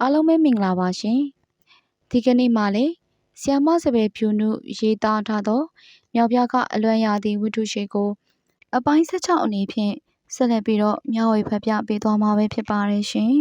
အားလုံးပဲမင်္ဂလာပါရှင်ဒီကနေ့မှလည်းဆီယမစပယ်ဖြူနုရေးသားထားသောမြောက်ပြကအလွမ်းရသည့်ဝတ္ထုရှိကိုအပိုင်း16အနေဖြင့်ဆက်လက်ပြီးတော့မျှဝေဖတ်ပြပေးသွားမှာပဲဖြစ်ပါတယ်ရှင်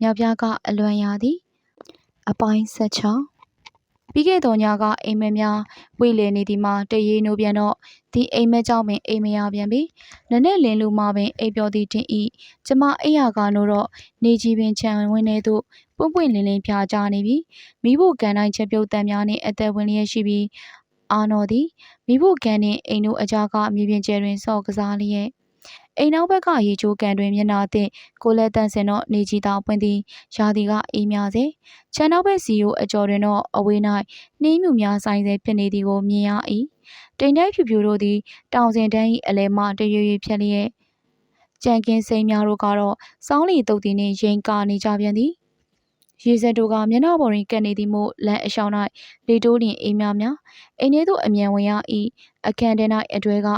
မြောက်ပြကအလွမ်းရသည်အပိုင်း16ပြီးခဲ့သောညကအိမ်မက်များဝိလေနေသည်မှာတရေနိုးပြန်တော့ဒီအိမ်မက်ကြောင့်ပင်အိမ်မရပြန်ပြီနနဲ့လင်းလူမှပင်အိပ်ပျော်သည်တင်ဤကျမအိယာကနိုးတော့နေကြီးပင်ခြံဝင်းထဲသို့ပွင့်ပွင့်လင်းလင်းဖြာကြနေပြီမိဖို့ကန်တိုင်းချက်ပြုတ်တံများနှင့်အသက်ဝင်လျက်ရှိပြီးအာနော်သည်မိဖို့ကန်နှင့်အိမ်တို့အကြားကမြေပြင်ကျဲတွင်ဆော့ကစားလျက် အိမ်နောက်ဘက်ကရေချိုးကန်တွင်မျက်နာသည့်ကိုလက်တန့်စင်တော့နေကြီးသာပွင့်သည်ရာသီကအေးမြစေခြံနောက်ဘက်စီကိုအကျော်တွင်တော့အဝေး၌နှင်းမြူများဆိုင်စေဖြစ်နေသည်ကိုမြင်ရ၏တိမ်တိုက်ဖြူဖြူတို့သည်တောင်စင်တန်း၏အလဲမှတရွရွဖြက်လျက်ကြံကင်းစိမ်းများတို့ကတော့စောင်းလီတုတ်သည်နှင့်ရင်ကာနေကြပြန်သည် ရေစက်တို့ကမျက်နှာပေါ်တွင်ကပ်နေသည်မို့လမ်းအရှောင်း၌လေတိုးလျင်အေးများများအိမ်ထဲသို့အမြန်ဝင်ရ၏အခန်းထဲ၌အတွဲက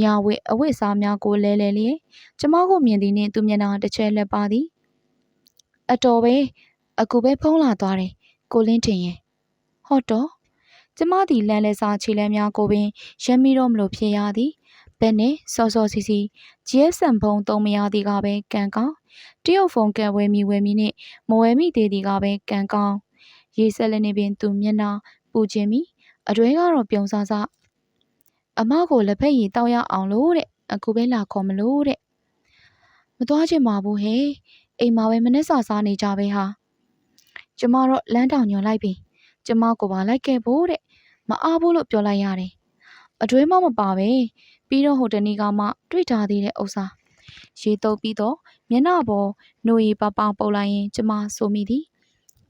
ညာဝစ်အဝတ်စားများကိုလဲလဲလျက်ကျမကိုမြင်သည်နှင့်သူမျက်နှာတစ်ချက်လက်ပါသည်အတော်ပဲအကူပဲဖုံးလာသွားတယ်ကိုလင်းတင်ရဲ့ဟော့တော့ကျမသည်လမ်းလဲစားခြေလဲများကိုပင်ရမ်းမိတော့မလို့ဖြစ်ရသည် ဘယ်နဲ့စောစောစီစီ GSM ဖုန်းသုံးမရသည်ကပဲကံကောင်းတရုတ်ဖုန်းကဝဲမိဝဲမိနှင့်မဝဲမိသေးသည်ကပဲကံကောင်းရေးဆက်လည်းနေပင်သူမျက်နှာပူခြင်းမိအတွဲကတော့ပြုံစားစားအမကိုလက်ဖက်ရည်တောက်ရအောင်လို့တဲ့အခုပဲလာခေါ်မလို့တဲ့မသွားချင်ပါဘူးဟဲ့အိမ်မှာပဲမနေ့စာစားနေကြပဲဟာကျမတော့လမ်းတောင်ညွန်လိုက်ပြီကျမကိုပါလိုက်ခဲ့ဖို့တဲ့မအားဘူးလို့ပြောလိုက်ရတယ်အတွဲမမပါပဲ ပြီးတော့ဟိုတနေ့ကမှတွေ့ထားသေးတဲ့ဥစ္စာရေတုပ်ပြီးတော့မျက်နှာပေါ်နှိုရီပပပုတ်လိုက်ရင်ကျမဆိုမိသည်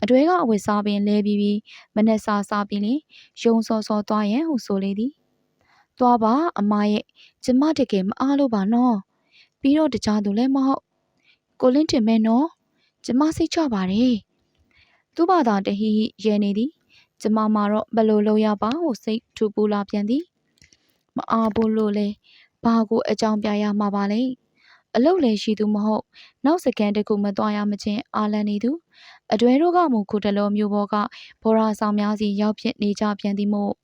အတွဲကအဝတ်စားပင်လဲပြီးပြီးမနဲ့စားစားပြီးလင်ယုံစောစောသွားရင်ဟုဆိုလေသည်သွားပါအမရဲ့ကျမတကယ်မအားလို့ပါနော်ပြီးတော့တခြားသူလည်းမဟုတ်ကိုလင်းတင်မဲနော်ကျမစိတ်ချပါတယ်သူ့ဘာသာတဟိဟိရဲနေသည် ကျမမှာတော့ဘလို့လို့ရပါဟုစိတ်ထူပူလာပြန်သည် မအားဘူးလို့လဲဘာကိုအကြောင်းပြရမှာပါလဲအလုတ်လည်းရှိသူမဟုတ်နောက်စကန်တခုမသွားရမချင်းအာလန်နေသူအတွဲတို့ကမူခုတလုံးမျိုးပေါ်ကဘော်ရာဆောင်များစီရောက်ဖြစ်နေကြပြန်သည်မို့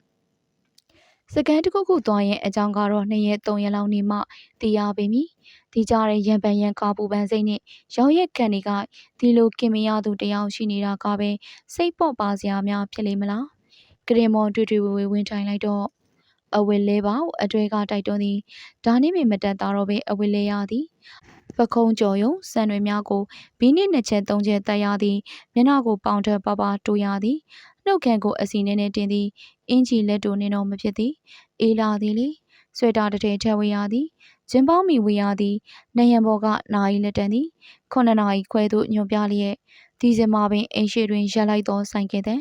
စကန်တခုခုသွားရင်အကြောင်းကတော့2ရက်3ရက်လောက်နေမှသိရပေမည်ဒီကြတဲ့ရံပန်ရံကာပူပန်စိတ်နဲ့ရောက်ရက်ခံတွေကဒီလိုကင်မရသူတယောက်ရှိနေတာကပဲစိတ်ပေါ့ပါစရာများဖြစ်လိမ့်မလားကရင်မော်တွေ့တွေ့ဝေဝင်ထိုင်လိုက်တော့ အဝစ်လဲပါအတွဲကတိုက်တွန်းသည်ဒါနှင့်ပင်မတက်သားတော့ပဲအဝစ်လဲရသည်ပခုံးကြော်ယုံစံတွေများကိုဘီးနစ်နှစ်ချက်သုံးချက်တက်ရသည်မျက်နှာကိုပေါင်ထက်ပါပါတိုးရသည်နှုတ်ခမ်းကိုအစီနဲ့နဲ့တင်သည်အင်ကြီးလက်တိုနေတော့မဖြစ်သည်အေးလာသည်လေဆွေတာတထဲထည့်ဝေရသည်ဂျင်းပေါင်းမီဝေရသည်နေရန်ဘော်ကနာရီလက်တန်သည်ခုနှစ်နာရီခွဲသို့ညွန်ပြလျက်ဒီဇင်မာပင်အိမ်ရှိတွင်ရက်လိုက်သောဆိုင်ကဲတဲ့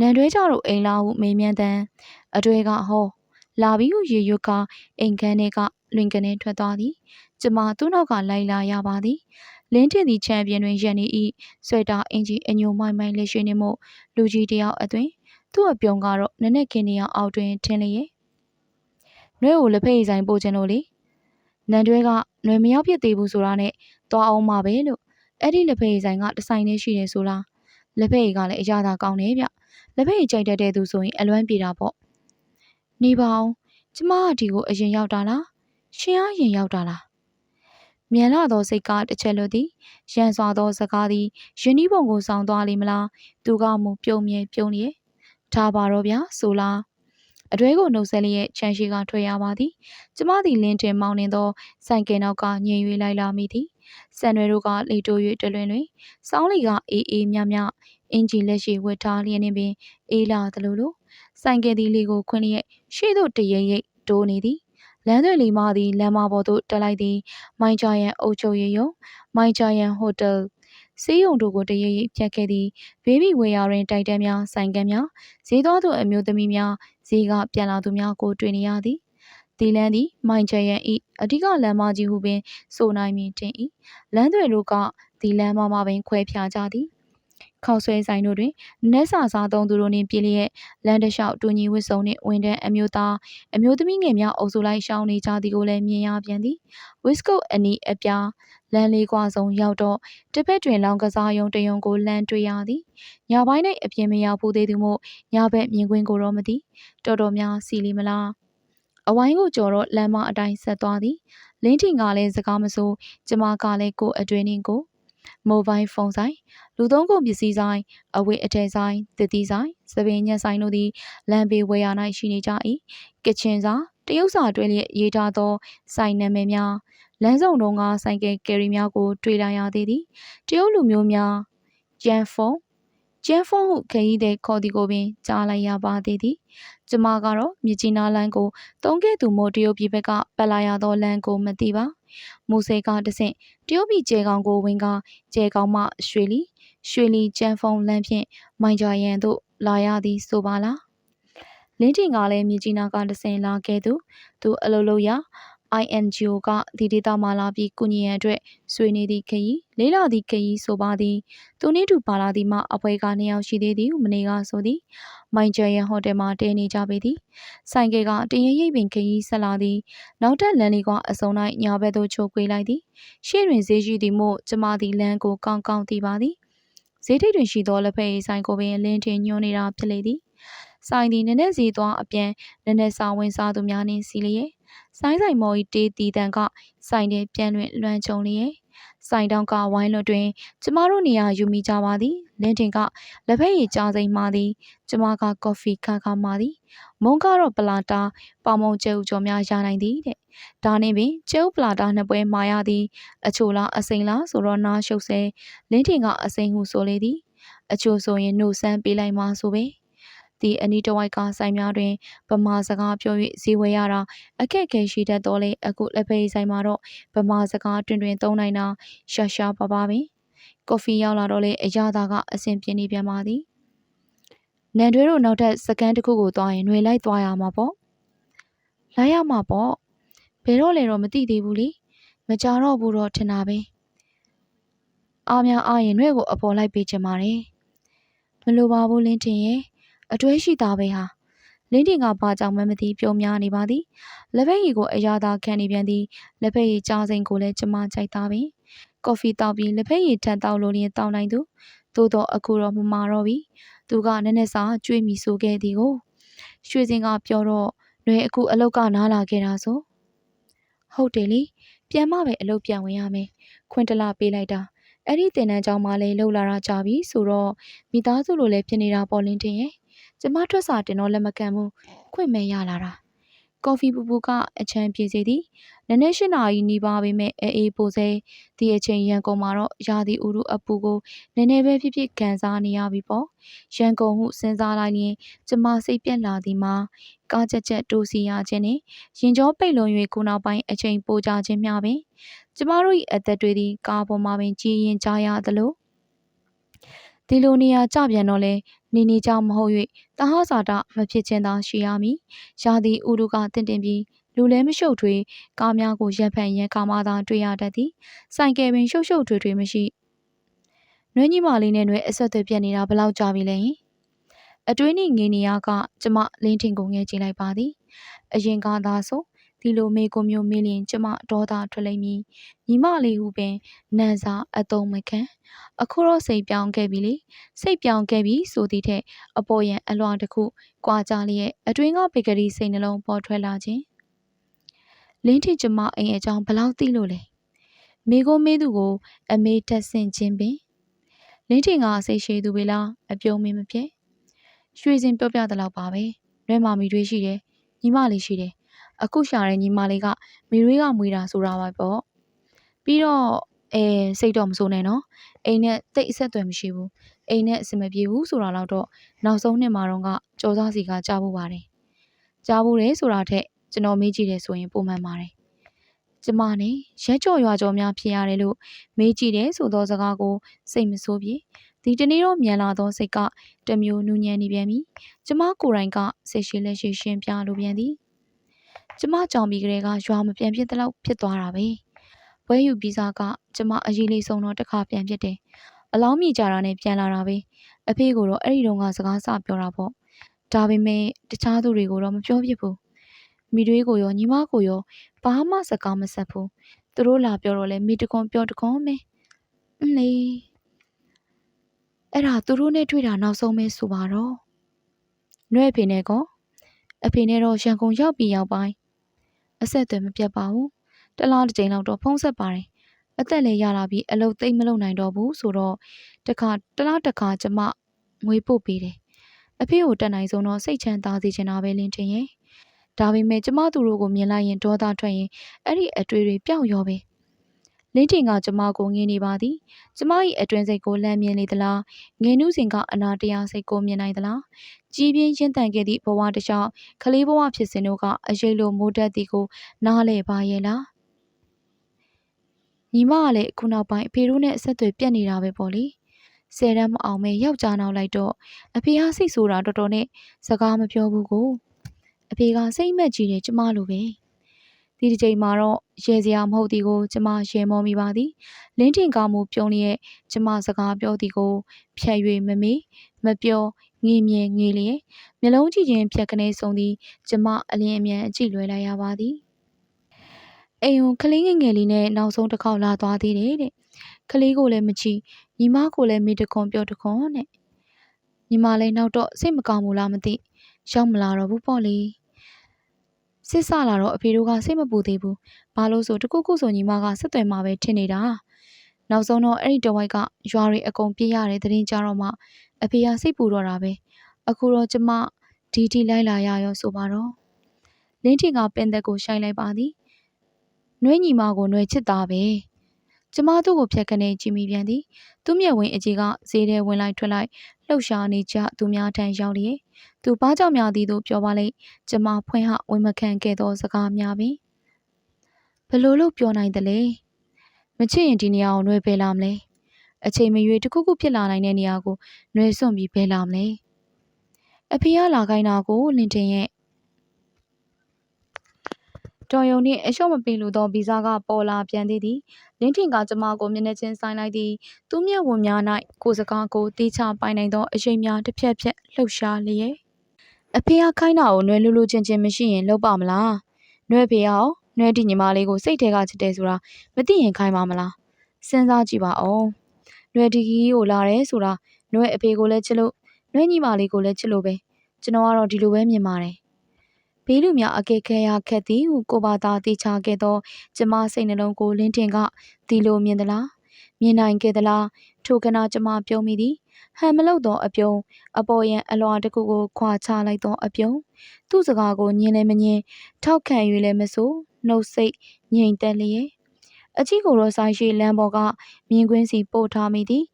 နန်တွဲကြတို့အိမ်လာဟုမေးမြန်းတဲ့အတွဲကဟောလာပြီးဟုရေရွတ်ကအိမ်ခန်းထဲကလွင်ကနေထွက်သွားသည်ကျမသူ့နောက်ကလိုက်လာရပါသည်လင်းတင်သည့်ချန်ပီယံတွင်ရန်နေ၏ဆွဲတာအင်ဂျီအညိုမိုင်းမိုင်းလက်ရှိနေမှုလူကြီးတယောက်အသွင်သူ့အပြုံကတော့နနက်ခင်းနေအောင်အောက်တွင်ထင်းလျက်နှွဲကိုလက်ဖက်ရည်ဆိုင်ပို့ခြင်းလို့လေနန်တွဲကနှွဲမရောက်ဖြစ်သေးဘူးဆိုတာနဲ့သွားအောင်ပါပဲလို့အဲ့ဒီလက်ဖက်ရည်ဆိုင်ကတဆိုင်နေရှိတယ်ဆိုလားလက်ဖက်ရည်ကလည်းအရသာကောင်းတယ်ဗျ လက်ဖက်ရည်ကြိုက်တတ်တဲ့သူဆိုရင်အလွမ်းပြေတာပေါ့နေပါအောင်ကျမကဒီကိုအရင်ရောက်တာလားရှင်အားရင်ရောက်တာလားမြန်လာသောစိတ်ကတစ်ချက်လွတ်သည်ရန်စွာသောစကားသည်ယင်းဤပုံကိုဆောင်သွားလိမ့်မလားသူကမူပြုံမြဲပြုံးလျက်ထားပါတော့ဗျာဆိုလားအတွဲကိုနှုတ်ဆက်လျက်ချမ်းရှိကထွက်ရပါသည်ကျမသည်လင်းတင်မောင်းနေသောဆိုင်ကင်နောက်ကညင်၍လိုက်လာမိသည် စံရွယ်တို့ကလေတိုး၍တလွင်တွင်စောင်းလီကအေးအေးမြမြအင်ဂျီလက်ရှိဝတ်ထားလျက်နှင့်ပင်အေးလာသလိုလိုဆိုင်ကယ်သည်လေကိုခွင်းလျက်ရှေ့သို့တရိပ်ရိပ်တိုးနေသည်လမ်းသွယ်လီမသည်လမ်းမပေါ်သို့တက်လိုက်သည်မိုင်းချရန်အုပ်ချုပ်ရေးယုံမိုင်းချရန်ဟိုတယ်စေးရုံတို့ကိုတရရိပ်ဖြတ်ခဲ့သည်ဘေးဘီဝေယာတွင်တိုက်တန်းများဆိုင်ကန်းများဈေးသွားသူအမျိုးသမီးများဈေးကပြန်လာသူများကိုတွေ့နေရသည် ဒီလန်းသည် မိုင်ချရန်ဤအဓိကလမ်းမကြီးဟုပင် ဆိုနိုင်မည်တင်၏လမ်းတွေတို့ကဒီလမ်းမမှာပင်ခွဲဖြာကြသည်ခောက်ဆွဲဆိုင်တို့တွင်နက်ဆာစားသုံးသူတို့နှင့်ပြည်လျက်လမ်းတစ်လျှောက်တူညီဝတ်စုံနှင့်ဝန်တန်းအမျိုးသားအမျိုးသမီးငယ်များအုပ်စုလိုက်ရှောင်နေကြသည်ကိုလည်းမြင်ရပြန်သည်ဝစ်ကုတ်အနီးအပြားလမ်းလေးကွာဆုံးရောက်တော့တစ်ဖက်တွင်လောင်ကစားယုံတယုံကိုလှမ်းတွေ့ရသည်ညပိုင်း၌အပြင်မရောက်ဘူးသေးသူမို့ညဘက်မြင်ကွင်းကိုတော့မသိတော်တော်များစီလီမလား အဝိုင်းကိုကြော်တော့လမ်းမအတိုင်းဆက်သွားသည်လင်းထင်ကလည်းစကားမဆိုကျမကလည်းကိုအတွင်းနှင်းကိုမိုဘိုင်းဖုန်းဆိုင်လူသုံးကုန်ပစ္စည်းဆိုင်အဝတ်အထည်ဆိုင်တတိဆိုင်သပင်ညက်ဆိုင်တို့သည်လမ်းဘေးဝယ်ရ၌ရှိနေကြ၏ကချင်စာတရုတ်စာတွဲလျက်ရေးထားသောဆိုင်နာမည်များလမ်းဆောင်တုံးကဆိုင်ကယ်ကယ်ရီများကိုတွေ့လာရသေးသည်တရုတ်လူမျိုးများကျန်ဖုန်း ကျန်းဖုန်းဟုခရီးတဲ့ခေါ်ဒီကိုပင်ကြားလိုက်ရပါသေးသည်ကျမကတော့မြကြီးနားလမ်းကိုတုံးခဲ့သူမို့တရုတ်ပြည်ဘက်ကပတ်လာရသောလမ်းကိုမသိပါမူစေကတဆင့်တရုတ်ပြည်ကျဲကောင်ကိုဝင်ကကျဲကောင်မှရွှေလီရွှေလီကျန်းဖုန်းလမ်းဖြင့်မိုင်ကြရန်သို့လာရသည်ဆိုပါလားလင်းတင်ကလည်းမြကြီးနားကတဆင့်လာခဲ့သူသူအလုပ်လုပ်ရာ INGO ကဒီဒေတာမှလာပြီးကုညီရန်အတွက်ဆွေးနွေးသည့်ခရီးလေးလာသည့်ခရီးဆိုပါသည်သူနှင့်တူပါလာသည်မှအဖွဲကနှစ်ယောက်ရှိသေးသည်မနေ့ကဆိုသည်မိုင်ကျဲရန်ဟိုတယ်မှာတဲနေကြပေသည်ဆိုင်ကယ်ကတရင်ရိပ်ပင်ခရီးဆက်လာသည်နောက်တက်လန်လီကအစုံ၌ညာဘက်သို့ချိုးကွေးလိုက်သည်ရှေ့တွင်ဈေးရှိသည်မို့ကျမသည်လမ်းကိုကောင်းကောင်းသိပါသည်ဈေးထိပ်တွင်ရှိသောလက်ဖက်ရည်ဆိုင်ကိုပင်လင်းထင်ညွှန်းနေတာဖြစ်လေသည်ဆိုင်သည်နည်းနည်းစီသွားအပြန်နည်းနည်းစာဝင်စားသူများနှင့်စီလျက် ဆိုင်းဆိုင်မော်ဤတေးတီတန်ကဆိုင်ထဲပြန်လွင်လွှမ်းကြုံလျက်ဆိုင်တောင်းကဝိုင်းလွတ်တွင် ကျမတို့နေရာယူမိကြပါသည်လင်းတင်ကလက်ဖက်ရည်ကြားစိမ်မှသည် ကျမကကော်ဖီခါခါမှသည် မုံကတော့ပလာတာပေါမုံကျဲဥကျော်များရနိုင်သည်တဲ့ဒါနှင့်ပင်ကျဲဥပလာတာနှစ်ပွဲမှာရသည် အချိုလားအစိမ်လားဆိုတော့နားရှုပ်ဆဲလင်းတင်ကအစိမ်ဟုဆိုလေသည်အချိုဆိုရင်နှုတ်ဆန်းပေးလိုက်မှဆိုပဲ သည့်အနီးတစ်ဝိုက်ကဆိုင်များတွင်ဗမာစကားပြော၍ဈေးဝယ်ရတာအခက်အခဲရှိတတ်တော်လေအခုလက်ဖက်ဆိုင်မှာတော့ဗမာစကားတွင်တွင်သုံးနိုင်တာရှာရှာပါပါပင်ကော်ဖီရောက်လာတော့လေအရသာကအဆင်ပြေနေပြန်ပါသည်နန်တွဲတို့နောက်ထပ်စကန်တစ်ခုကိုသွားရင်ຫນွေလိုက်သွားရမှာပေါ့လိုက်ရမှာပေါ့ဘယ်တော့လဲတော့မသိသေးဘူးလေမကြတော့ဘူးတော့ထင်တာပဲအားများအားရင်ຫນွေကိုအပေါ်လိုက်ပေးချင်ပါတယ်မလိုပါဘူးလင်းတင်ရဲ့ အတွဲရှိသားပဲဟာလင်းတင်ကဘာကြောင့်မှမသိပြုံများနေပါသည်လက်ဖက်ရည်ကိုအရာသာခံနေပြန်သည်လက်ဖက်ရည်ကြားစိန်ကိုလည်းကျမကြိုက်သားပင်ကော်ဖီတောက်ပြီးလက်ဖက်ရည်ထပ်တောက်လို့ရင်တောက်နိုင်သူသို့တော့အခုတော့မမာတော့ပြီသူကနည်းနည်းစာကြွေးမိဆိုခဲ့သည်ကိုရွှေစင်ကပြောတော့ຫນွေအခုအလုတ်ကနားလာခဲ့တာဆိုဟုတ်တယ်လေပြန်မပဲအလုတ်ပြန်ဝင်ရမယ်ခွင့်တလပေးလိုက်တာအဲ့ဒီတင်တန်းကြောင်းမှလည်းလှုပ်လာတာကြပြီဆိုတော့မိသားစုလိုလည်းဖြစ်နေတာပေါ်လင်းတင်ရဲ့ ကျမထွက်စာတင်တော့လက်မခံဘူးခွင့်မဲ့ရလာတာကော်ဖီပူပူကအချမ်းပြေစေသည်နည်းနည်းရှင်းနာရီနီးပါပေမဲ့အေးအေးပိုစေဒီအချိန်ရန်ကုန်မှာတော့ရာသီဥတုအပူကိုနည်းနည်းပဲဖြစ်ဖြစ်ခံစားနေရပြီပေါ့ရန်ကုန်ဟုစဉ်းစားလိုက်ရင်ကျမစိတ်ပြက်လာသည်မှာကားချက်ချက်တိုးစီရခြင်းနဲ့ရင်ကြောပိတ်လွန်၍ခုနောက်ပိုင်းအချိန်ပိုကြခြင်းမျှပင်ကျမတို့၏အသက်တွေသည်ကားပေါ်မှာပင်ကြည်ရင်ကြရသလိုဒီလိုနေရာကြပြန်တော့လဲ နေနေကြောင်မဟုတ်၍တဟဇာတမဖြစ်ခြင်းသာရှိရမည်ရာသီဥတုကတင့်တင်ပြီးလူလဲမရှုပ်ထွေးကားများကိုရပ်ဖန်ရန်ကားမှသာတွေ့ရတတ်သည်ဆိုင်ကယ်ပင်ရှုပ်ရှုပ်ထွေးထွေးမရှိနှွေးညီမလေးနဲ့နှွေးအဆက်အသွယ်ပြတ်နေတာဘယ်လောက်ကြာပြီလဲအတွင်းနှင့်ငေနေရကကျမလင်းထင်ကုန်ငယ်ကြည့်လိုက်ပါသည်အရင်ကသာဆို ဒီလိုမေကိုမျိုးမေးလျင်ကျမဒေါသထွက်လိမ့်မည်ညီမလေးဟုပင်နန်စာအတုံးမခံအခုတော့စိတ်ပြောင်းခဲ့ပြီလေစိတ်ပြောင်းခဲ့ပြီဆိုသည့်ထက်အပေါ်ရန်အလွှာတစ်ခုကွာကြလျက်အတွင်းကဘေကရီစိတ်နှလုံးပေါ်ထွက်လာခြင်းလင်းထင်ကျမအိမ်အကြောင်းဘလောက်သိလို့လဲမိကိုမေးသူကို အမေတက်ဆင့်ခြင်းပင်လင်းထင်ကစိတ်ရှိသူပဲလားအပြုံးမင်းမဖြစ်ရွှေစင်ပြောပြတဲ့လောက်ပါပဲလွဲမာမီတွေရှိတယ်ညီမလေးရှိတယ် အခုရှာတဲ့ညီမလေးကမိရွေးကမွေးတာဆိုတာပါပေါ့ပြီးတော့အဲစိတ်တော့မစိုးနဲ့နော်အိမ်နဲ့တိတ်အဆက်အသွယ်မရှိဘူးအိမ်နဲ့အဆင်မပြေဘူးဆိုတာတော့နောက်ဆုံးနှစ်မှာတော့ကကြော်စားစီကကြားဖို့ပါတယ်ကြားဖို့တယ်ဆိုတာထက်ကျွန်တော်မေးကြည့်တယ်ဆိုရင်ပုံမှန်ပါတယ်ကျမနဲ့ရက်ကြော်ရွာကြော်များဖြစ်ရတယ်လို့မေးကြည့်တယ်ဆိုသောစကားကိုစိတ်မဆိုးပြေဒီတနေ့တော့မြန်လာသောစိတ်ကတမျိုးနူးညံ့နေပြန်ပြီကျမကိုယ်တိုင်ကစိတ်ရှိလက်ရှိရှင်းပြလိုပြန်သည် ကျမကြောင်ပြီးကလေးကရွာမပြန်ဖြစ်တဲ့လောက်ဖြစ်သွားတာပဲ။ဝဲယူပြီးစားကကျမအရေးလေးဆုံးတော့တစ်ခါပြန်ဖြစ်တယ်။အလောင်းမြည်ကြတာနဲ့ပြန်လာတာပဲ။အဖေကိုတော့အဲ့ဒီတော့ကစကားစပြောတာပေါ့။ဒါပေမဲ့တခြားသူတွေကိုတော့မပြောဖြစ်ဘူး။မိတွေးကိုရောညီမကိုရောဘာမှစကားမဆက်ဘူး။သူတို့လာပြောတော့လဲမိတကွန်ပြောတကွန်မဲ။အင်းလေအဲ့ဒါသူတို့နဲ့တွေ့တာနောက်ဆုံးပဲဆိုပါတော့။နှွဲ့ဖေနဲ့ကောအဖေနဲ့တော့ရန်ကုန်ရောက်ပြီးရောက်ပိုင်း အဆက်အသွယ်မပြတ်ပါဘူးတလားတစ်ကြိမ်လောက်တော့ဖုံးဆက်ပါတယ်အသက်လည်းရလာပြီးအလုပ်သိမ့်မလုပ်နိုင်တော့ဘူးဆိုတော့တခါတလားတခါကျမငွေပို့ပေးတယ်အဖေကိုတက်နိုင်ဆုံးတော့စိတ်ချမ်းသာစေချင်တာပဲလင်းတင်ရဲ့ဒါပေမဲ့ကျမသူတို့ကိုမြင်လိုက်ရင်ဒေါသထွက်ရင်အဲ့ဒီအတွေ့တွေပျောက်ရောပဲ လင်းတင်ကကျမကိုငင်းနေပါသည်ကျမ၏အတွင်းစိတ်ကိုလမ်းမြင်လေသလားငယ်နုစဉ်ကအနာတရားစိတ်ကိုမြင်နိုင်သလားကြီးပြင်းရင့်တန်ခဲ့သည့်ဘဝတစ်လျှောက်ကလေးဘဝဖြစ်စဉ်တို့ကအရေးလိုမိုးတက်သည်ကိုနားလဲပါရဲ့လားညီမကလည်းခုနောက်ပိုင်းအဖေတို့နဲ့အဆက်အသွယ်ပြတ်နေတာပဲပေါ့လေဆယ်တန်းမအောင်မဲယောက်ျားနောက်လိုက်တော့အဖေဟာစိတ်ဆိုးတာတော်တော်နဲ့စကားမပြောဘူးကိုအဖေကစိတ်မက်ကြီးတယ်ကျမလိုပဲ ဒီတစ်ချိန်မှာတော့ရေစရာမဟုတ်သည်ကိုကျမရေမောမိပါသည်လင်းထင်ကားမှုပြုံးလျက်ကျမစကားပြောသည်ကို ဖြတ်၍မမေ့မပြောငေမြဲငေလျက်မျက်လုံးကြည့်ခြင်းဖြတ်ကနေဆုံးသည်ကျမအလင်းအမြန်အကြည့်လွယ်လိုက်ရပါသည်အိမ်ုံကလေးငယ်ငယ်လေးနဲ့နောက်ဆုံးတစ်ခေါက်လာသွားသေးတယ်တဲ့ကလေးကိုလည်းမချီညီမကိုလည်းမိတခွန်ပြောတခွန်တဲ့ညီမလည်းနောက်တော့စိတ်မကောင်းဘူးလားမသိရောက်မလာတော့ဘူးပေါ့လေ စစ်ဆလာတော့အဖေတို့ကစိတ်မပူသေးဘူးဘာလို့ဆိုတခုခုဆိုညီမကဆက်သွယ်မှာပဲထင်နေတာနောက်ဆုံးတော့အဲ့ဒီတဝိုက်ကရွာတွေအကုန်ပြေးရတယ်တရင်ကြတော့မှအဖေကစိတ်ပူတော့တာပဲအခုတော့ကျမဒီဒီလိုက်လာရရောဆိုပါတော့လင်းထင်ကပင်သက်ကိုရှိုင်းလိုက်ပါသည်နှွေးညီမကိုနှွေချစ်တာပဲ ကျမတို့ကိုဖြတ်ကနေကြည့်မိပြန်သည်သူ့မျက်ဝင်းအကြီးကဈေးထဲဝင်လိုက်ထွက်လိုက်လှုပ်ရှားနေကြသူများထံရောက်လျက်သူဘာကြောင့်များသည်သို့ပြောပါလိမ့်ကျမဖွင့်ဟဝင်မခံခဲ့သောစကားများပင်ဘလို့လို့ပြောနိုင်တယ်လေမချစ်ရင်ဒီနေရာကိုနှွေဖယ်လာမလဲအချိန်မရွေးတစ်ခုခုဖြစ်လာနိုင်တဲ့နေရာကိုနှွေစွန့်ပြီးဖယ်လာမလဲအဖေကလာခိုင်းတာကိုလင်တင်ရဲ့ တော်ယုံနှင့်အလျှော့မပင်လိုသောဗီဇာကပေါ်လာပြန်သေးသည်လင်းထင်ကကျမကိုမျက်နှာချင်းဆိုင်လိုက်သည်သူမျက်ဝန်းများ၌ကိုစကားကိုတေးချပိုင်နိုင်သောအရေးများတစ်ဖြက်ဖြက်လှုပ်ရှားလျက်အဖေကခိုင်းတာကိုနှွဲလူလူချင်းချင်းမရှိရင်လုပ်ပါမလားနှွဲဖေရောနှွဲဒီညီမလေးကိုစိတ်ထဲကချစ်တယ်ဆိုတာမသိရင်ခိုင်းပါမလားစဉ်းစားကြည့်ပါဦးနှွဲဒီကြီးကိုလာတယ်ဆိုတာနှွဲအဖေကိုလည်းချစ်လို့နှွဲညီမလေးကိုလည်းချစ်လို့ပဲကျွန်တော်ကတော့ဒီလိုပဲမြင်ပါတယ် ဘေးလူများအကဲခဲရခက်သည်ဟုကိုပါသာတေချာခဲ့သော ကျမစိတ်နှလုံးကိုလင်းတင်ကဒီလိုမြင်သလားမြင်နိုင်ခဲ့သလားထိုကနာကျမပြုံးမိသည်ဟန်မလုတ်သောအပြုံးအပေါ်ယံအလွာတစ်ခုကိုခွာချလိုက်သောအပြုံးသူ့စကားကိုညင်လည်းမညင်ထောက်ခံ၍လည်းမဆိုနှုတ်စိတ်ငြိမ်သက်လျက်အကြီးကိုတော့ဆိုင်ရှိလမ်းပေါ်ကမြင်ကွင်းစီပို့ထားမိသည်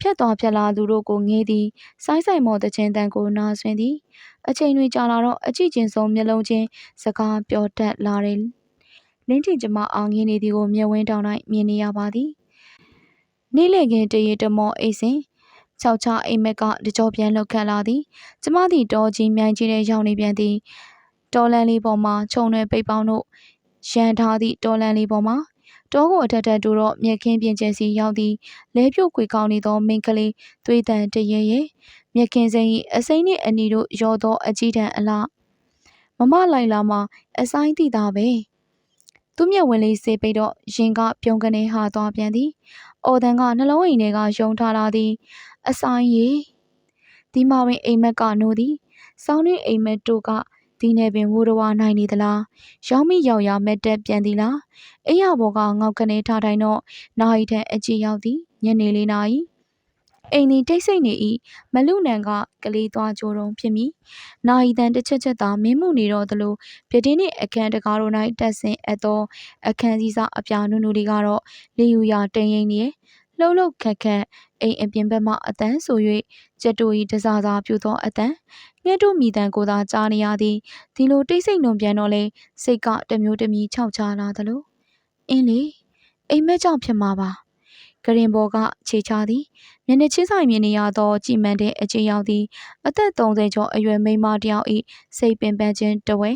ဖြတ်သွားဖြတ်လာသူတို့ကိုငေးသည်ဆိုင်းဆိုင်မော်တခြင်းတန်ကိုနာဆွင်သည်အချိန်တွေကြာလာတော့အကြည့်ချင်းဆုံးမျက်လုံးချင်းစကားပြောတတ်လာတယ်လင်းထင်ကျမအောင်ငင်းနေသည်ကိုမျက်ဝင်းတောင်၌မြင်နေရပါသည်နေ့လည်ခင်းတရေတမောအိတ်စဉ်ချောက်ချအိမ်မက်ကတကြောပြန်လှုပ်ခတ်လာသည်ကျမသည်တော်ကြီးမြိုင်ကြီးတဲ့ရောက်နေပြန်သည်တော်လန်လေးပေါ်မှာခြုံရွယ်ပိတ်ပေါင်းတို့ရန်ထားသည့်တော်လန်လေးပေါ်မှာ တောကိုအထက်ထက်တူတော့မြက်ခင်းပြင်ကျဲစီရောက်သည်လဲပြုတ်ကွေကောင်းနေသောမိန်းကလေးသွေးတန်တရဲရဲမြက်ခင်းစိမ်း၏အစိမ့်နှင့်အနီတို့ရောသောအကြီးတန်းအလားမမလိုက်လာမှာအဆိုင်တိတာပဲသူ့မျက်ဝင်လေးစေးပိတ်တော့ရင်ကပြုံးကနေဟာသွားပြန်သည်အော်တန်ကနှလုံးအိမ်ထဲကယုံထားလာသည်အဆိုင်ရီဒီမှာပင်အိမ်မက်ကနိုးသည်စောင်းနှင့်အိမ်မက်တို့က ဒီနယ်ပင်ဝိုးတော်နိုင်နေသလားရောင်းမိရောက်ရမက်တက်ပြန်သည်လားအိယာဘော်ကငေါက်ကနေထားတိုင်းတော့နာရီထန်အကြည့်ရောက်သည်ညနေလေးနာရီအိမ်ဒီတိတ်ဆိတ်နေ၏မလူနံကကလေးသွားကြိုးတုံဖြစ်မိနာယီတန်တစ်ချက်ချက်သာမင်းမှုနေတော့သလိုပြတင်းနှင့်အခန်းတကားတို့၌တက်ဆင်အပ်သောအခန်းစည်းစားအပြာနုနုလေးကတော့လေယူရာတိမ်ရင်နေ လှုပ်လှုပ်ခက်ခက်အိမ်အပြင်ဘက်မှအတန်းဆို၍ကျက်တူ၏တစားစားပြူသောအတန်းငှက်တို့မိတန်ကိုသာကြားနေရသည်ဒီလိုတိတ်ဆိတ်နှုံပြန်တော့လေစိတ်ကတမျိုးတမီခြောက်ချလာသလိုအင်းလေအိမ်မက်ကြောင့်ဖြစ်မှာပါကရင်ဘော်ကခြေချသည်မျက်နှာချင်းဆိုင်မြင်နေရသောကြည်မှန်တဲ့အချင်းရောက်သည်အသက်30ကျော်အရွယ်မိန်းမတစ်ယောက်၏စိတ်ပင်ပန်းခြင်းတဝဲ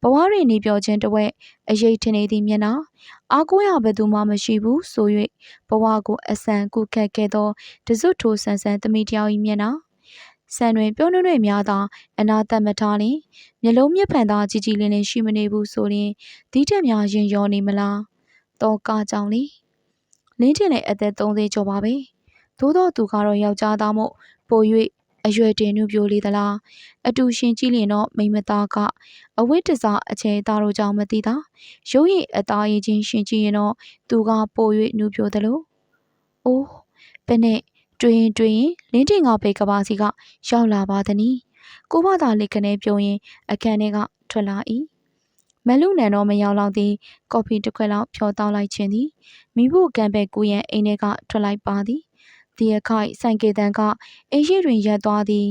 ဘဝတွင်နေပြောခြင်းတဝက်အရေးထင်နေသည့်မျက်နှာ အားကိုးရဘယ်သူမှမရှိဘူးဆို၍ဘဝကိုအဆန်ကုခတ်ခဲ့သောတစွတ်ထိုဆန်ဆန်သမီးတယောက်၏မျက်နှာဆန်တွင်ပြုံးနှွှဲ့များသာအနာတတ်မထားလင်မျက်လုံးမြက်ဖန်သားကြည်ကြည်လင်းလင်းရှိမနေဘူးဆိုရင်ဒီတက်များရင်ရောနေမလားတော့ကားကြောင့်လေလင်းတင်လည်းအသက်30ကျော်ပါပဲသို့တော့သူကတော့ယောက်ျားသားမို့ပို၍ အရွယ်တင်နုပြိုလေးသလားအတူရှင်ကြည့်လျင်တော့မိမသားကအဝိတ္တစားအချဲသားတို့ကြောင့်မသိတာရုပ်ရည်အသားရည်ချင်းရှင်ကြည့်ရင်တော့သူကပို၍နုပြိုသလိုအိုးဘယ်နဲ့တွေ့ရင်တွေ့ရင်လင်းတင်ကဘေကဘာစီကရောက်လာပါသည်နီကိုဘသာလေးကနေပြုံးရင်အခန်းထဲကထွက်လာ၏မလူနန်တော့မရောက်တော့သည်ကော်ဖီတစ်ခွက်လောက်ဖြောတောက်လိုက်ခြင်းသည်မိဖို့ကံပဲကူရန်အိမ်ထဲကထွက်လိုက်ပါသည် ဒီအခိုက်ဆိုင်ကေတန်ကအိမ်ရှိတွင်ရပ်သွားသည်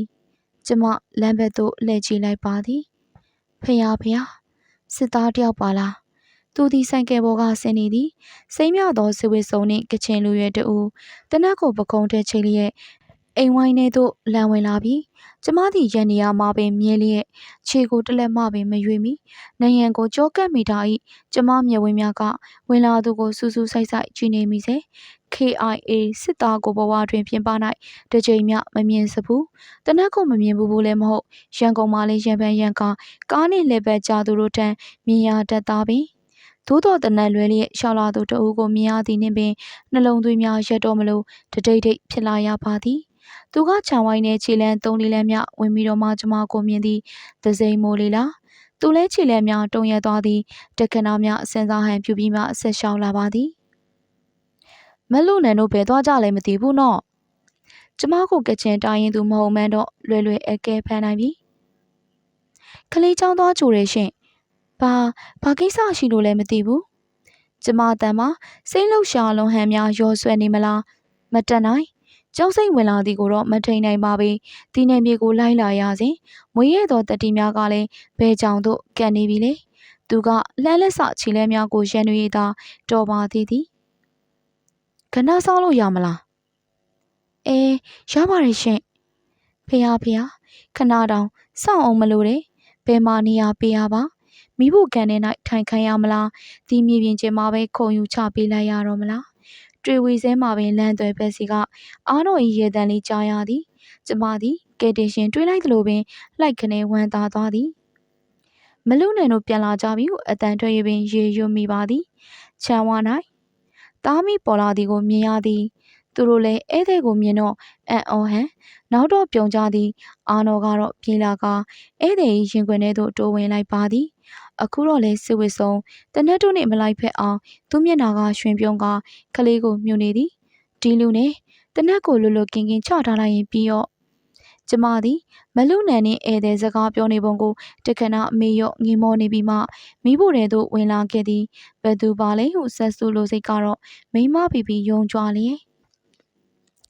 ကျမလမ်းဘက်သို့လှည့်ကြည့်လိုက်ပါသည်ဖះဖះစစ်သားတယောက်ပါလားသူသည်ဆိုင်ကယ်ပေါ်ကဆင်းနေသည်စိမ့်မြသောဇဝေစုံနှင့်ကချင်လူရွယ်တူတနက်ကိုပကုံးတဲ့ချိန်လျက် အိမ်ဝိုင်းထဲသို့လမ်းဝင်လာပြီးကျမသည်ရန်နေရမှာပင်မြဲလျက်ခြေကိုတလက်မှပင်မရွေမီနယံကိုကြောကပ်မိတာ၏ကျမမျက်ဝန်းများကဝင်လာသူကိုစူးစူးဆိုင်ဆိုင်ကြည့်နေမိစေ KIA စစ်သားကိုဘဝတွင်ပြင်ပ၌တစ်ကြိမ်မျှမမြင်စဘူးတနက်ကိုမမြင်ဘူးဘူးလည်းမဟုတ်ရန်ကုန်မှာလည်းရန်ပန်းရန်ကားကားနှင့်လှည့်ပတ်ကြသူတို့တန်းမြင်ရတတ်သားပင်သို့တော်တနက်လွယ်လျက်ရှောက်လာသူတအူးကိုမြင်ရသည်နှင့်ပင်နှလုံးသွေးများရက်တော့မလို့တတိတ်တိတ်ဖြစ်လာရပါသည် သူကခြံဝိုင်းနဲ့ခြေလန်းသုံးလေးလမ်းမြဝင်ပြီးတော့မှကျမကိုမြင်သည်သစိမ်မိုးလေးလားသူလဲခြေလန်းများတုံရက်သွားသည်တက္ကနာများအစင်စားဟန်ပြူပြီးမှအဆက်ရှောက်လာပါသည်မလူနန်တို့ဘယ်သွားကြလဲမသိဘူးနော်ကျမကိုကချင်တိုင်းရင်သူမဟုတ်မှန်းတော့လွယ်လွယ်အကဲဖမ်းနိုင်ပြီကလေးချောင်းသွားကြိုတယ်ရှင်ဘာဘာကိစ္စရှိလို့လဲမသိဘူးကျမတန်မှာစိတ်လှုပ်ရှားလွန်ဟန်များရောဆွဲနေမလားမတက်နိုင် ကျောင်းစိတ်ဝင်လာသည်ကိုတော့မထိန်နိုင်ပါပေဒီနယ်မြေကိုလိုက်လာရစဉ်မွေရဲသောတတိများကလည်းဘဲကြောင်တို့ကန်နေပြီလေသူကလှမ်းလက်ဆခြေလဲများကိုရန်ရွေသာတော်ပါသေးသည်ခဏဆောင်လို့ရမလားအေးရပါတယ်ရှင်ဖះဖះခဏတောင်စောင့်အောင်မလို့တဲ့ဘယ်မှာနေရပေးရပါမိဖို့ကန်ထဲ၌ထိုင်ခိုင်းရမလားဒီမြေပြင်ကျင်းမှာပဲခုံယူချပေးလိုက်ရတော့မလား တွေ့ဝေစဲမှာပင်လမ်းသွဲဘက်စီကအားတော်၏ရေတံလေးကြားရသည်ကျမသည်ကယ်တင်ရှင်တွေးလိုက်သလိုပင်လိုက်ခနဲဝမ်းသာသွားသည်မလူနယ်တို့ပြန်လာကြပြီဟုအတန်ထွက်ရပင်ရေရွမိပါသည်ချမ်းဝါ၌တားမိပေါ်လာသည်ကိုမြင်ရသည်သူတို့လည်းဧည့်သည်ကိုမြင်တော့အံ့ဩဟန်နောက်တော့ပြုံကြသည်အာနောကတော့ပြေးလာကဧည့်သည်ရင်ခွင်ထဲသို့တိုးဝင်လိုက်ပါသည် အခုတော့လဲစစ်ဝစ်ဆုံးတနက်တို့နှင့်မလိုက်ဖက်အောင်သူမျက်နာကရွှင်ပြုံးကကလေးကိုမြူနေသည်ဒီလူနဲ့တနက်ကိုလွတ်လွတ်ကင်းကင်းချထားလိုက်ရင်ပြီးတော့ကျမသည်မလူနန်နှင့်ဧည့်သည်စကားပြောနေပုံကိုတခဏအမေရော့ငေမောနေပြီးမှမိဖို့တဲ့သို့ဝင်လာခဲ့သည်ဘယ်သူပါလဲဟုဆက်ဆူလိုစိတ်ကတော့မိမပီပီယုံကြွားလျင်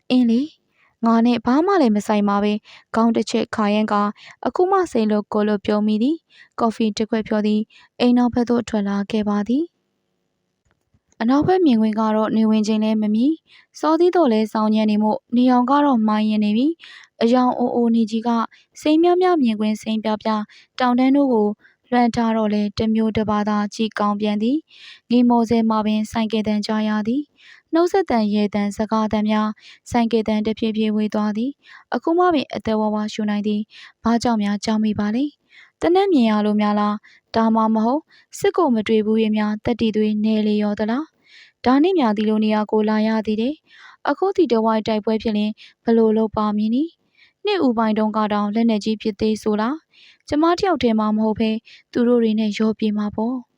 အင်းလေ ငါနဲ့ဘာမှလည်းမဆိုင်ပါပဲခေါင်းတစ်ချက်ခါရင်ကအခုမှစိတ်လို့ကိုလို့ပြုံးမိသည်ကော်ဖီတစ်ခွက်ဖြောသည်အိမ်နောက်ဘက်သို့ထွက်လာခဲ့ပါသည်အနောက်ဘက်မြင်ကွင်းကတော့နေဝင်ချင်းလည်းမမီစောသီးတော့လဲစောင်းညံနေမှုနေအောင်ကတော့မိုင်းရင်နေပြီအယောင်အိုအိုနေကြီးကစိမ့်မြမြမြင်ကွင်းစိမ့်ပြပြတောင်တန်းတို့ကိုလွှမ်းထားတော့လဲတမျိုးတစ်ပါးသာကြည်ကောင်းပြန်သည်ငီမော်စဲမှာပင်ဆိုင်ကယ်တန်ကြားရသည် နှုတ်ဆက်တန်ရေတန်စကားတန်များဆိုင်ကယ်တန်တဖြည်းဖြည်းဝေးသွားသည်အခုမှပင်အသက်ဝဝရှူနိုင်သည်ဘာကြောင့်များကြောက်မိပါလဲတနက်မြင်ရလို့များလားဒါမှမဟုတ်စစ်ကိုမတွေ့ဘူးရင်များတက်တီသွေးနေလေရောသလားဒါနှင့်များဒီလိုနေရာကိုလာရသည်တဲ့အခုဒီတဝိုင်းတိုက်ပွဲဖြစ်ရင်ဘလို့လုပ်ပါမည်နီနှစ်ဦးပိုင်းတုန်းကတောင်လက်နေကြီးဖြစ်သေးဆိုလားကျမတယောက်တည်းမှမဟုတ်ဘဲသူတို့တွေနဲ့ရောပြေမှာပေါ့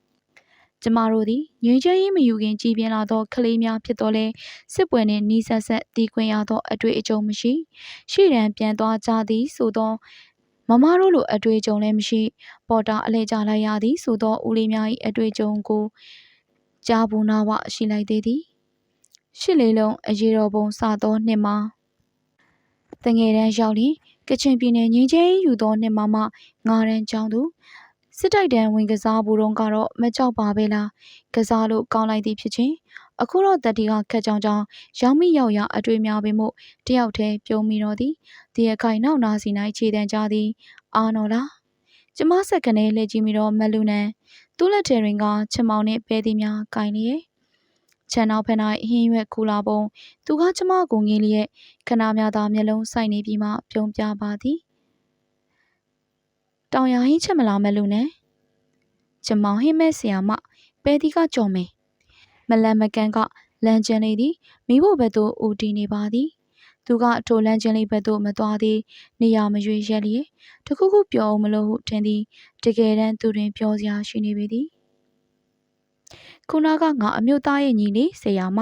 ကျမတို့သည်ငြိမ်းချမ်းရေးမယူခင်ကြည်ပြင်းလာသောကလေးများဖြစ်တော်လဲစစ်ပွဲနှင့်နီးစပ်ဆက်တည်ခွင့်ရသောအတွေ့အကြုံမရှိရှေ့တန်းပြန်သွားကြသည်ဆိုသောမမတို့လိုအတွေ့အကြုံလည်းမရှိ ပေါ်တာအလဲကျလိုက်ရသည်ဆိုသောဦးလေးများ၏အတွေ့အကြုံကိုကြားဘူးနာဝရှိလိုက်သေးသည်ရှစ်လေးလုံးအရေတော်ပုံစသောနှစ်မှာတငယ်တန်းရောက်လျင်ကချင်ပြည်နယ်ငင်းချင်းယူသောနှစ်မှာမှငါးရန်ကျောင်းသူ စစ်တိုက်တန်းဝင်ကစားဘူးတော့ကတော့မကြောက်ပါပဲလားကစားလို့ကောင်းလိုက်သည်ဖြစ်ချင်းအခုတော့တတိကခက်ကြောင်ကြောင်ရောက်မိရောက်ရအတွေ့များပေမို့တယောက်တည်းပြုံးမိတော့သည်ဒီအခိုင်နောက်နာစီ၌ခြေတန်းကြသည်အာနော်လားကျမဆက်ကနေလှည့်ကြည့်ပြီးတော့မလူနန်သူ့လက်ထဲတွင်ကချင်မောင်နှင့်ပဲသည်များကင်လျက်ခြံနောက်ဖက်၌ဟင်းရွက်ခူလာပုံသူကကျမကိုငေးလျက်ခဏများသာမျက်လုံးဆိုင်နေပြီးမှပြုံးပြပါသည် တောင်ရဟင်းချက်မလားမလူနန်ချင်မောင်ဟင်းမဲ့ဆရာမပဲသည်ကကြော်မယ်မလန်မကန်ကလမ်းကျန်လေးသည်မိဖို့ဘက်သို့ဦးတည်နေပါသည်သူကထိုလမ်းချင်းလေးဘက်သို့မသွားသေးနေရာမရွေရက်လျက်တခုခုပြောအောင်မလို့ဟုထင်သည်တကယ်တမ်းသူတွင်ပြောစရာရှိနေပေသည်ခုနကငါအမျိုးသားရဲ့ညီလေးဆရာမ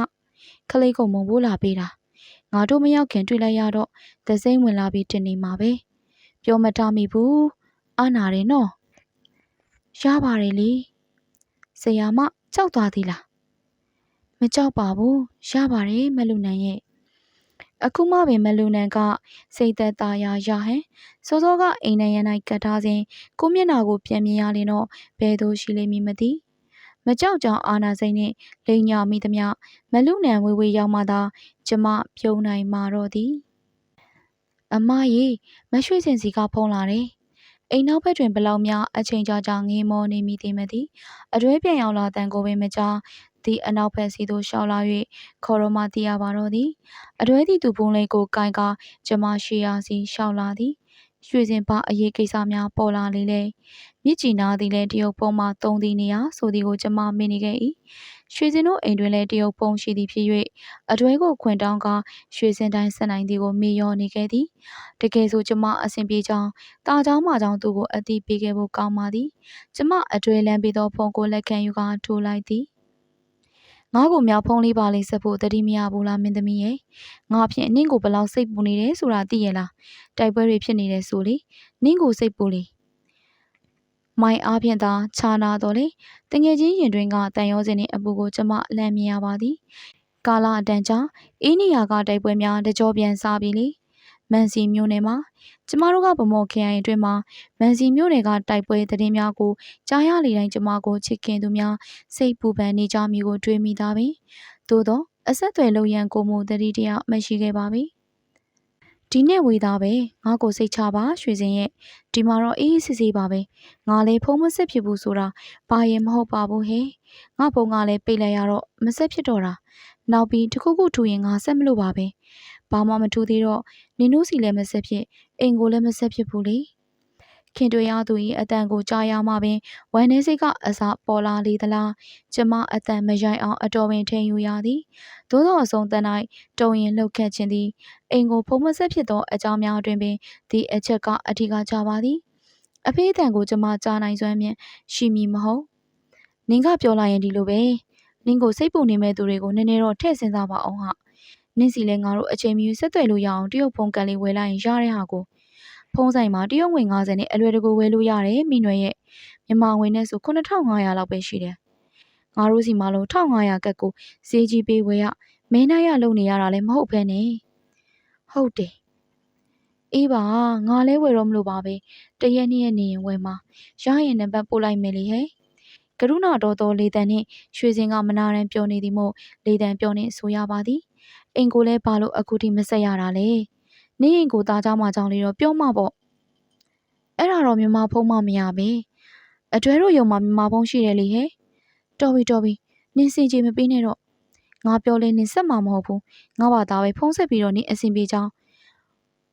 ခလေးကုံမုံဖို့လာပေးတာငါတို့မရောက်ခင်တွေ့လိုက်ရတော့သစိမ့်ဝင်လာပြီးတင်နေမှာပဲပြောမထားမိဘူး အာနာတယ်နော်ရပါတယ်လေဆရာမကြောက်သွားသေးလားမကြောက်ပါဘူးရပါတယ်မလူနန်ရဲ့အခုမှပင်မလူနန်ကစိတ်သက်သာရာရဟန်စောစောကအိမ်နံရန်၌ကတ်ထားစဉ်ကိုမျက်နာကိုပြန်မြင်ရလင်တော့ဘယ်သို့ရှိလိမ့်မည်မသိမကြောက်ကြောင်အာနာစိတ်နှင့်လိန်ညာမိသမျှမလူနန်ဝေဝေရောက်မှသာကျမပြုံးနိုင်မှာတော့သည်အမရေမရွှေစင်စီကဖုံးလာတယ် အိမ်နောက်ဘက်တွင်ဘလောက်များအချိန်ကြာကြာငေးမောနေမိသည်မသိအတွဲပြန်ရောက်လာတန်ကိုပင်မကြားသည့်အနောက်ဘက်စီသို့ရှောက်လာ၍ခေါ်တော်မှသိရပါတော့သည်အတွဲသည့်သူပုံလေးကိုကိုင်ကာကျမရှိရာစီရှောက်လာသည်ရွှေစင်ပါအရေးကိစ္စများပေါ်လာလေလေမြစ်ကြည်နာသည်လည်းတရုတ်ပုံမှတုံးသည့်နေရာဆိုသည်ကိုကျမမေ့နေခဲ့၏ ရွှေစင်တို့အိမ်တွင်လည်းတရုတ်ပုံရှိသည်ဖြစ်၍အတွဲကိုခွင်တောင်းကာရွှေစင်တိုင်းဆက်နိုင်သည်ကိုမေ့လျော့နေခဲ့သည်တကယ်ဆိုကျမအဆင်ပြေကြောင်းတာเจ้าမကြောင်းသူကိုအတိပေးခဲ့ဖို့ကောင်းပါသည်ကျမအတွဲလန်းပြီးသောဖုန်းကိုလက်ခံယူကာထိုးလိုက်သည်ငါ့ကိုမြောက်ဖုံးလေးပါလေးဆက်ဖို့တတိမရဘူးလားမင်းသမီးရဲ့ငါဖြင့်နင့်ကိုဘလောက်စိတ်ပူနေတယ်ဆိုတာသိရလားတိုက်ပွဲတွေဖြစ်နေတယ်ဆိုလေနင့်ကိုစိတ်ပူလေ မိုင်အားဖြင့်သာခြာနာတော်လေတငယ်ချင်းရင်တွင်ကတန်ရောစင်နှင့်အပူကိုကျမအလန့်မြင်ရပါသည်ကာလာအတန်ကြာအင်းနီယာကတိုက်ပွဲများတကြောပြန်စားပြီလေမန်စီမြို့နယ်မှာကျမတို့ကဗမော်ခရိုင်အတွင်းမှာမန်စီမြို့နယ်ကတိုက်ပွဲသတင်းများကိုကြားရလေတိုင်းကျမကိုချစ်ခင်သူများစိတ်ပူပန်နေကြမိကိုတွေးမိသားပင်သို့သောအဆက်အသွယ်လုပ်ရန်ကိုမှုတတိတရားမရှိခဲ့ပါပြီ ဒီနေ့ဝေသားပဲငါကိုစိတ်ချပါရွှေစင်ရဲ့ဒီမှာတော့အေးအေးဆေးဆေးပါပဲငါလည်းဖုံးမဆက်ဖြစ်ဘူးဆိုတာဘာရင်မဟုတ်ပါဘူးဟဲ့ငါဖုံးကလည်းပိတ်လိုက်ရတော့မဆက်ဖြစ်တော့တာနောက်ပြီးတခုခုထူရင်ငါဆက်မလို့ပါပဲဘာမှမထူသေးတော့နင်တို့စီလည်းမဆက်ဖြစ်အိမ်ကိုလည်းမဆက်ဖြစ်ဘူးလေ ခင်တွေ့ရသူ၏အတန်ကိုကြားရမှပင်ဝမ်းနေစိတ်ကအစပေါ်လာလေသလားကျမအတန်မရိုက်အောင်အတော်ပင်ထိန်ယူရသည်သို့သောအဆုံးတန်၌တုံရင်လှုပ်ခတ်ခြင်းသည်အိမ်ကိုဖုံးမဆက်ဖြစ်သောအကြောင်းများတွင်ပင်ဒီအချက်ကအထီးကကြပါသည်အဖေးအတန်ကိုကျမကြားနိုင်စွမ်းဖြင့်ရှိမည်မဟုတ်နင်ကပြောလိုက်ရင်ဒီလိုပဲနင်ကိုစိတ်ပူနေမဲ့သူတွေကိုနည်းနည်းတော့ထည့်စဉ်းစားပါအောင်ဟာနင့်စီလဲငါတို့အချိန်မီဆက်သွယ်လို့ရအောင်တရုတ်ဖုန်းကန်လေးဝယ်လိုက်ရင်ရတဲ့ဟာကို ဖုန်းဆိုင်မှာတရုတ်ငွေ90နဲ့အလွယ်တကူဝယ်လို့ရတယ်မိနွယ်ရဲ့မြန်မာငွေနဲ့ဆို9500လောက်ပဲရှိတယ်ငါတို့စီမှာလို့1500ကတ်ကိုဈေးကြီးပေးဝယ်ရမင်းနိုင်ရလုံနေရတာလည်းမဟုတ်ဘဲနဲ့ဟုတ်တယ်အေးပါငါလဲဝယ်တော့မလို့ပါပဲတရက်နှစ်ရက်နေရင်ဝယ်မှာရရင်နံပါတ်ပို့လိုက်မယ်လေဟဲ့ကရုဏာတော်တော်လေတန်နှင့်ရွှေစင်ကမနာရန်ပြောနေသည်မို့လေတန်ပြောနေဆိုရပါသည်အိမ်ကိုလည်းဘာလို့အခုထိမဆက်ရတာလဲ နေအိမ်ကိုသားเจ้าမเจ้าလေးတော့ပြောမှပေါ့အဲ့ဒါတော့မြန်မာဖုံးမမရပဲအတွဲတို့ယုံမှာမြန်မာဖုံးရှိတယ်လေဟဲ့တော်ပြီတော်ပြီနင်းစင်ကြီးမပေးနဲ့တော့ငါပြောလဲနင်းဆက်မှာမဟုတ်ဘူးငါဘာသားပဲဖုံးဆက်ပြီးတော့နင်းအဆင်ပြေချောင်း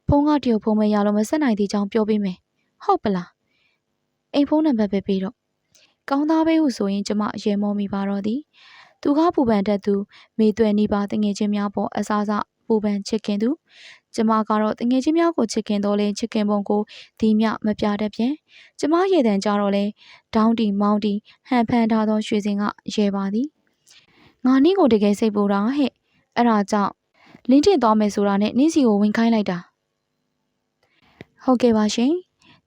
ဖုံးကတရုတ်ဖုံးမရလို့မဆက်နိုင်သေးချောင်းပြောပေးမယ်ဟုတ်ပလားအိမ်ဖုံးနံပါတ်ပဲပေးတော့ကောင်းသားပဲဟုဆိုရင်ကျမရေမောမိပါတော့သည်သူကပူပန်တတ်သူမေသွဲနေပါတငယ်ချင်းများပေါ်အစားစား ပူပန်ချစ်ခင်သူကျမကတော့တငယ်ချင်းများကိုချစ်ခင်တော့လဲချစ်ခင်ပုံကိုဒီမြမပြတတ်ပြန်ကျမရေတံကြတော့လဲဒေါင်းတီမောင်းတီဟန်ဖန်ထားသောရွှေစင်ကရဲပါသည်ငါနင်းကိုတကယ်စိတ်ပူတာဟဲ့အဲ့ဒါကြောင့်လင်းတင်သွားမယ်ဆိုတာနဲ့နင်းစီကိုဝင်ခိုင်းလိုက်တာဟုတ်ကဲ့ပါရှင်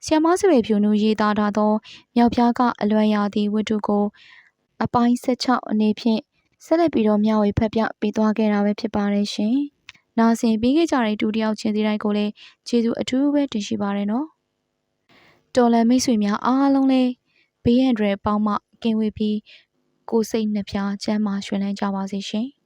ဆီယမဆွေဖြူနူရေးသားထားသောမြောက်ပြားကအလွယ်ရာသည့်ဝတ္ထုကို အပိုင်း16အနေဖြင့်ဆက်လက်ပြီးတော့မျှဝေဖက်ပြပေးသွားခဲ့တာပဲဖြစ်ပါတယ်ရှင်။ နာဆင်ပြီးခဲ့ကြတဲ့ဒုတိယချင်းစီတိုင်းကိုလည်းကျေးဇူးအထူးပဲတင်ရှိပါရနော်။တော်လန်မိတ်ဆွေများအားလုံးလည်းဘေးရန်တွေပေါင်းမှကင်းဝေးပြီးကိုယ်စိတ်နှဖျားချမ်းသာရွှင်လန်းကြပါစေရှင်။